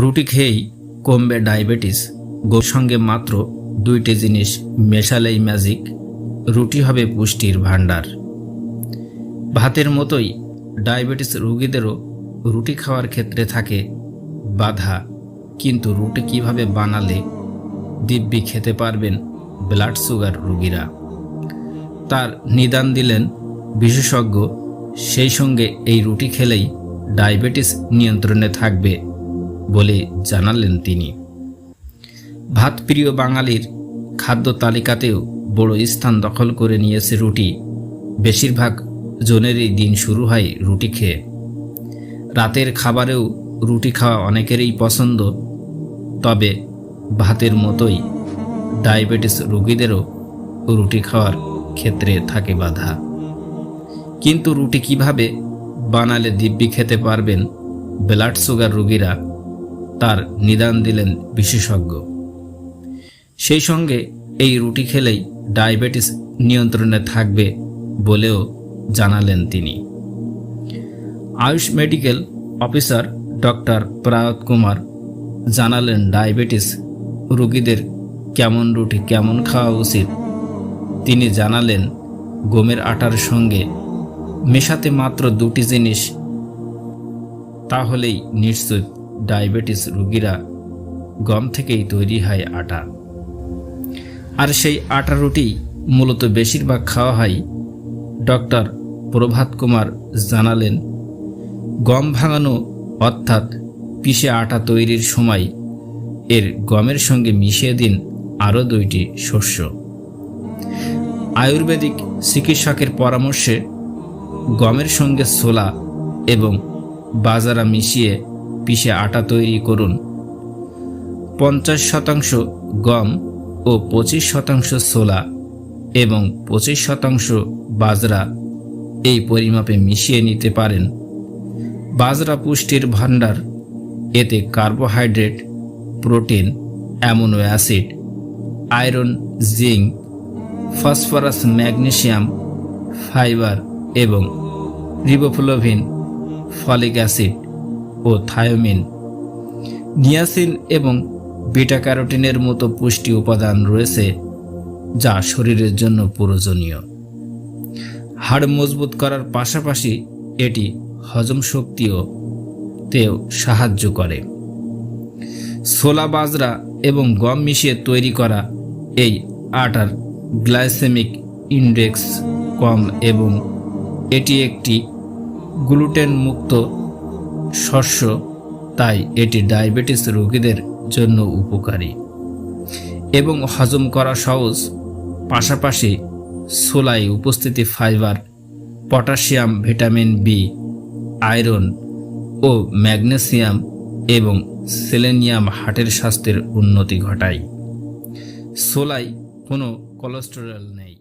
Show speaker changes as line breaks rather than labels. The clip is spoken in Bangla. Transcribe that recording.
রুটি খেয়েই কমবে ডায়াবেটিস। গোর সঙ্গে মাত্র দুইটি জিনিস মেশালেই ম্যাজিক রুটি হবে পুষ্টির ভাণ্ডার। ভাতের মতোই ডায়াবেটিস রোগীদেরও রুটি খাওয়ার ক্ষেত্রে থাকে বাধা। কিন্তু রুটি কীভাবে বানালে দিব্যি খেতে পারবেন ব্লাড সুগার রোগীরা? তার নিদান দিলেন বিশেষজ্ঞ, সেই সঙ্গে এই রুটি খেলেই ডায়াবেটিস নিয়ন্ত্রণে থাকবে বলে জানালেন তিনি। ভাতপ্রিয় বাঙালির খাদ্য তালিকাতেও বড় স্থান দখল করে নিয়েছে রুটি। বেশিরভাগ জনেরই দিন শুরু হয় রুটি খেয়ে। রাতের খাবারেও রুটি খাওয়া অনেকেরই পছন্দ, তবে ভাতের মতোই ডায়াবেটিস রোগীদেরও রুটি খাওয়ার ক্ষেত্রে থাকে বাধা। কিন্তু রুটি কীভাবে বানালে দিব্যি খেতে পারবেন ব্লাড সুগার রোগীরা তার নিদান দিলেন বিশেষজ্ঞ। সেই সঙ্গে এই রুটি খেলেই ডায়াবেটিস নিয়ন্ত্রণে থাকবে বলেও জানালেন তিনি। AYUSH medical officer doctor Prayat Kumar জানালেন, ডায়াবেটিস রোগীদের কেমন রুটি কেমন খাওয়া উচিত? তিনি জানালেন, গমের আটার সঙ্গে মেশাতে মাত্র দুটি জিনিস তাহলেই নিশ্চিত ডায়াবেটিস রোগীরা গম থেকেই তৈরি হয় আটা। আর সেই আটা রুটি মূলত বেশিরভাগ খাওয়া হয় ডক্টর প্রভাত কুমার জানালেন, গম ভাঙানো অর্থাৎ পিষে আটা তৈরির সময় এর গমের সঙ্গে মিশিয়ে দিন আরও দুইটি শস্য। আয়ুর্বেদিক চিকিৎসকের পরামর্শে গমের সঙ্গে ছোলা এবং বাজারা মিশিয়ে পিষে আটা তৈরি করুন। পঞ্চাশ শতাংশ গম ও পঁচিশ শতাংশ ছোলা এবং পঁচিশ শতাংশ বাজরা এই পরিমাপে মিশিয়ে নিতে পারেন। বাজরা পুষ্টির ভাণ্ডার। এতে carbohydrate, protein, amino acid, iron, zinc, phosphorus magnesium fibre এবং রিবোফ্লোভিন, ফলিক অ্যাসিড ও থায়োমিন। নিয়াসিন এবং বিটা ক্যারোটিনের মতো পুষ্টি উপাদান রয়েছে যা শরীরের জন্য প্রয়োজনীয়। হাড় মজবুত করার পাশাপাশি এটি হজম শক্তিও তেও সাহায্য করে। ছোলা বাজরা এবং গম মিশিয়ে তৈরি করা এই আটার গ্লাইসেমিক ইন্ডেক্স কম এবং এটি একটি গ্লুটেন মুক্ত শস্য, তাই এটি ডায়াবেটিস রোগীদের জন্য উপকারী। এবং হজম করা সহজ। পাশাপাশি ছোলায় উপস্থিতি fibre, potassium, vitamin B iron ও ম্যাগনেসিয়াম এবং সেলেনিয়াম হার্টের স্বাস্থ্যের উন্নতি ঘটায়। সোলায় কোনো কোলেস্টেরল নেই।